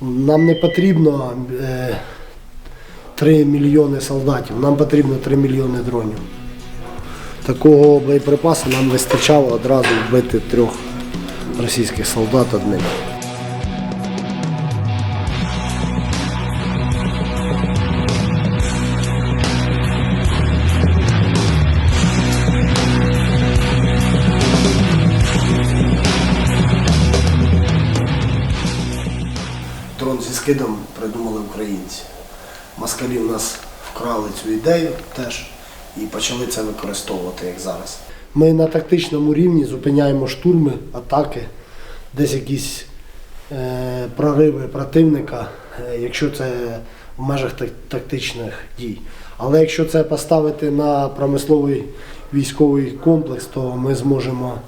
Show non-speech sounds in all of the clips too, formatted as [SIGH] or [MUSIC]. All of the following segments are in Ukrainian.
Нам не потрібно е, 3 мільйони солдатів, нам потрібно 3 мільйони дронів. Такого боєприпасу нам вистачало одразу вбити трьох російських солдат одним. Зі скидом придумали українці. Москалі в нас вкрали цю ідею теж і почали це використовувати як зараз. Ми на тактичному рівні зупиняємо штурми, атаки, десь якісь е, прориви противника, е, якщо це в межах тактичних дій. Але якщо це поставити на промисловий військовий комплекс, то ми зможемо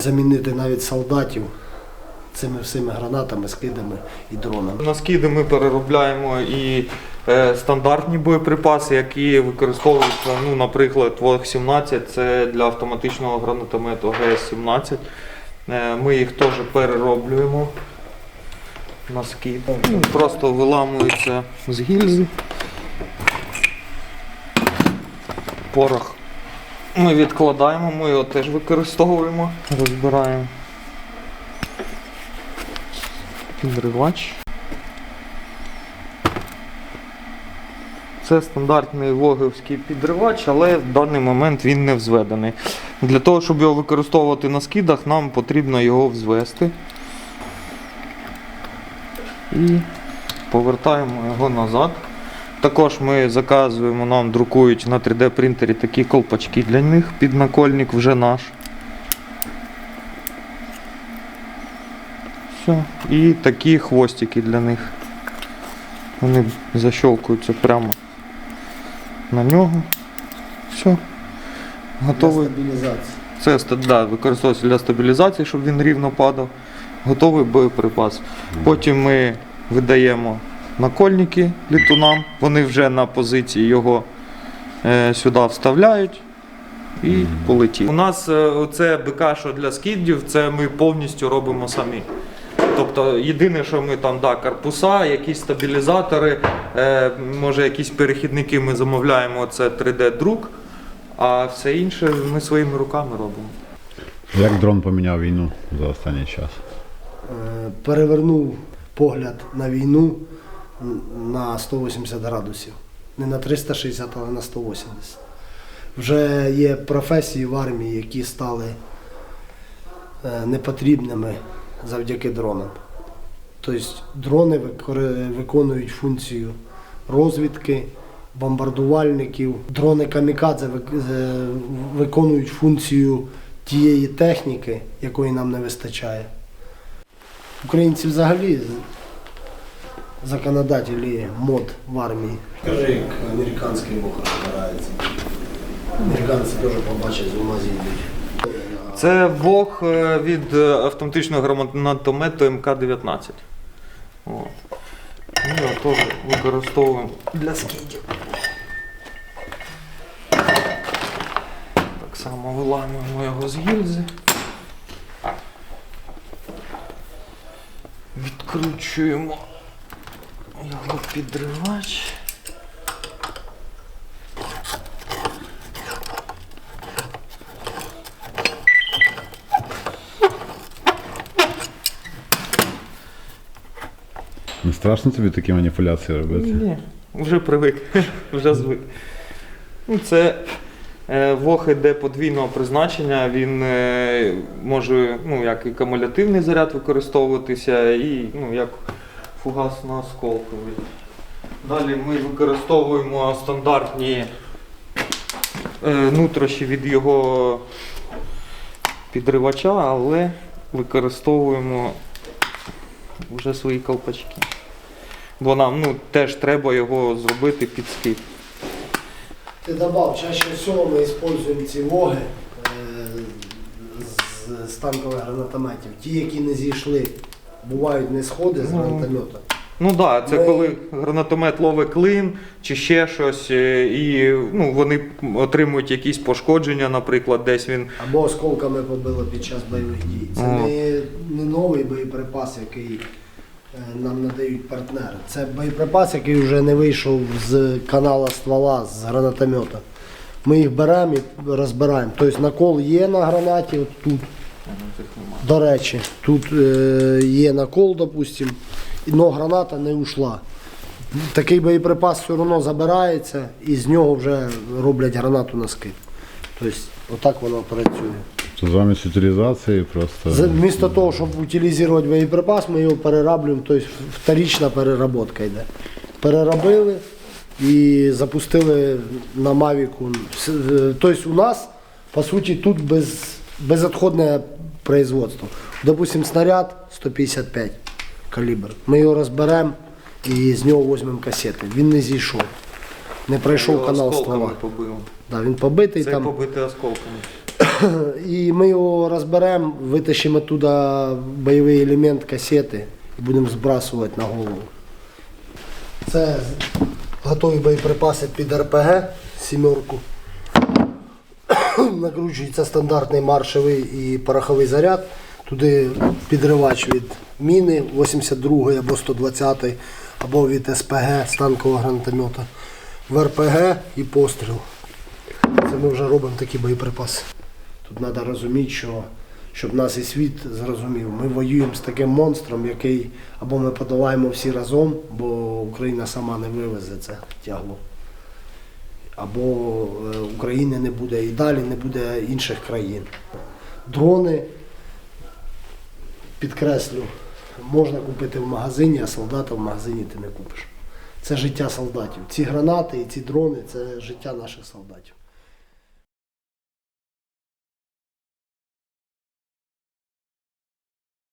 замінити навіть солдатів цими всіми гранатами, скидами і дронами. На скиди ми переробляємо і е, стандартні боєприпаси, які використовуються, ну, наприклад, ВОГ-17, це для автоматичного гранатомету ГС-17. Е, ми їх теж перероблюємо на скид. Ну, просто виламується з гільзи. Порох ми відкладаємо, ми його теж використовуємо, розбираємо. Підривач. Це стандартний вогівський підривач, але в даний момент він не взведений. Для того, щоб його використовувати на скидах, нам потрібно його взвести. І повертаємо його назад. Також ми заказуємо, нам друкують на 3D принтері такі колпачки для них, піднакольник вже наш. Все. І такі хвостики для них. Вони защелкуються прямо на нього. Все. Готовий. Для стабілізації. Це да, використовується для стабілізації, щоб він рівно падав. Готовий боєприпас. Потім ми видаємо накольники літунам. Вони вже на позиції його е, сюди вставляють і полетів. У нас е, це БК, що для скидів, це ми повністю робимо самі. Тобто єдине, що ми там, да, корпуса, якісь стабілізатори, е, може якісь перехідники ми замовляємо, це 3D-друк, а все інше ми своїми руками робимо. Як дрон поміняв війну за останній час? Е, перевернув погляд на війну на 180 градусів. Не на 360, але на 180. Вже є професії в армії, які стали е, непотрібними завдяки дронам. Тобто дрони виконують функцію розвідки, бомбардувальників. Дрони камікадзе виконують функцію тієї техніки, якої нам не вистачає. Українці взагалі законодателі мод в армії. Скажи, як американський бог розбирається. Американці теж побачать з ума зійдуть. Це вог е, від е, автоматичного гранатомету МК-19. От. Ми його теж використовуємо для скидів. Так само виламуємо його з гільзи. Відкручуємо його підривач. Не страшно тобі такі маніпуляції робити? Ні, вже привик, [LAUGHS] вже звик. Ну, це е, вог іде подвійного призначення, він е, може ну, як і кумулятивний заряд використовуватися, і ну, як фугасно-осколковий. Далі ми використовуємо стандартні е, нутрощі від його підривача, але використовуємо вже свої колпачки. Бо нам ну, теж треба його зробити під скид. Ти додав, чаще всього ми використовуємо ці воги е, з, з танкових гранатометів. Ті, які не зійшли, бувають не сходи з Ну, гранатомета. Ну так, да, це Ми- коли гранатомет ловить клин чи ще щось, е, і ну, вони отримують якісь пошкодження, наприклад, десь він. Або осколками побило під час бойових дій. Це не, не новий боєприпас, який нам надають партнери. Це боєприпас, який вже не вийшов з канала ствола, з гранатомета. Ми їх беремо і розбираємо. Тобто накол є на гранаті, от тут. До речі, тут е, є накол, допустим, але граната не ушла. Такий боєприпас все одно забирається і з нього вже роблять гранату на скид. Тобто, отак воно працює. То замість утилізації просто. Вмісто того, щоб утилізувати боєприпас, ми його перераблюємо, тобто вторична переработка йде. Переробили і запустили на Мавіку. Тобто у нас, по суті, тут без, безотходне производство. Допустим, снаряд 155 калібр. Ми його розберемо і з нього візьмемо касети. Він не зійшов. Не пройшов канал ствола. Да, він побитий Це там. побитий осколками. [COUGHS] І ми його розберемо, витащимо туди бойовий елемент касети і будемо збрасувати на голову. Це готові боєприпаси під РПГ сімерку. [COUGHS] Накручується стандартний маршовий і пороховий заряд. Туди підривач від міни 82 або 120 або від СПГ з танкового гранатомета. В РПГ і постріл. Це ми вже робимо такі боєприпаси. Тут треба розуміти, що щоб нас і світ зрозумів, ми воюємо з таким монстром, який або ми подолаємо всі разом, бо Україна сама не вивезе це тягло. Або е, України не буде і далі не буде інших країн. Дрони, підкреслю, можна купити в магазині, а солдата в магазині ти не купиш. Це життя солдатів. Ці гранати і ці дрони це життя наших солдатів.